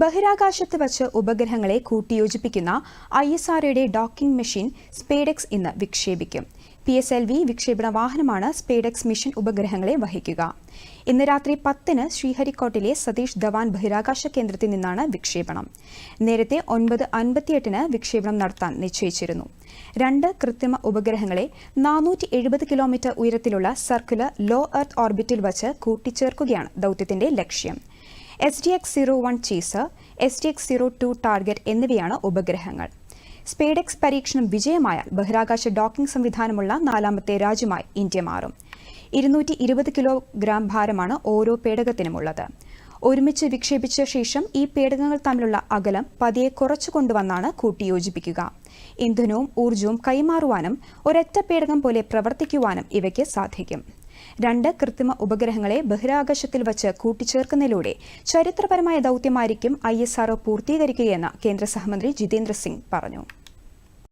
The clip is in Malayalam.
ബഹിരാകാശത്ത് വച്ച് ഉപഗ്രഹങ്ങളെ കൂട്ടിയോജിപ്പിക്കുന്ന ഐ എസ് ആർഒയുടെ ഡോക്കിംഗ് മെഷീൻ സ്പേഡെക്സ് ഇന്ന് വിക്ഷേപിക്കും. പി എസ് എൽ വി വിക്ഷേപണ വാഹനമാണ് സ്പേഡെക്സ് മിഷൻ ഉപഗ്രഹങ്ങളെ വഹിക്കുക. ഇന്ന് രാത്രി പത്തിന് ശ്രീഹരിക്കോട്ടിലെ സതീഷ് ധവാൻ ബഹിരാകാശ കേന്ദ്രത്തിൽ നിന്നാണ് വിക്ഷേപണം. നേരത്തെ ഒൻപത് അൻപത്തിയെട്ടിന് വിക്ഷേപണം നടത്താൻ നിശ്ചയിച്ചിരുന്നു. രണ്ട് കൃത്രിമ ഉപഗ്രഹങ്ങളെ നാനൂറ്റി എഴുപത് കിലോമീറ്റർ ഉയരത്തിലുള്ള സർക്കുലർ ലോ എർത്ത് ഓർബിറ്റിൽ വച്ച് കൂട്ടിച്ചേർക്കുകയാണ് ദൌത്യത്തിന്റെ ലക്ഷ്യം. S D X zero one chaser S D X zero two target എന്നിവയാണ് ഉപഗ്രഹങ്ങൾ. സ്പേഡെക്സ് പരീക്ഷണം വിജയമായാൽ ബഹിരാകാശ ഡോക്കിംഗ് സംവിധാനമുള്ള നാലാമത്തെ രാജ്യമായി ഇന്ത്യ മാറും. ഇരുന്നൂറ്റി ഇരുപത് കിലോഗ്രാം ഭാരമാണ് ഓരോ പേടകത്തിനുമുള്ളത്. ഒരുമിച്ച് വിക്ഷേപിച്ച ശേഷം ഈ പേടകങ്ങൾ തമ്മിലുള്ള അകലം പതിയെ കുറച്ചു കൊണ്ടുവന്നാണ് കൂട്ടിയോജിപ്പിക്കുക. ഇന്ധനവും ഊർജവും കൈമാറുവാനും ഒരൊറ്റ പേടകം പോലെ പ്രവർത്തിക്കുവാനും ഇവയ്ക്ക് സാധിക്കും. രണ്ട് കൃത്രിമ ഉപഗ്രഹങ്ങളെ ബഹിരാകാശത്തിൽ വച്ച് കൂട്ടിച്ചേർക്കുന്നതിലൂടെ ചരിത്രപരമായ ദൌത്യമായിരിക്കും ഐ എസ് ആർഒ പൂർത്തീകരിക്കുകയെന്ന് കേന്ദ്ര സഹമന്ത്രി ജിതേന്ദ്ര സിംഗ് പറഞ്ഞു.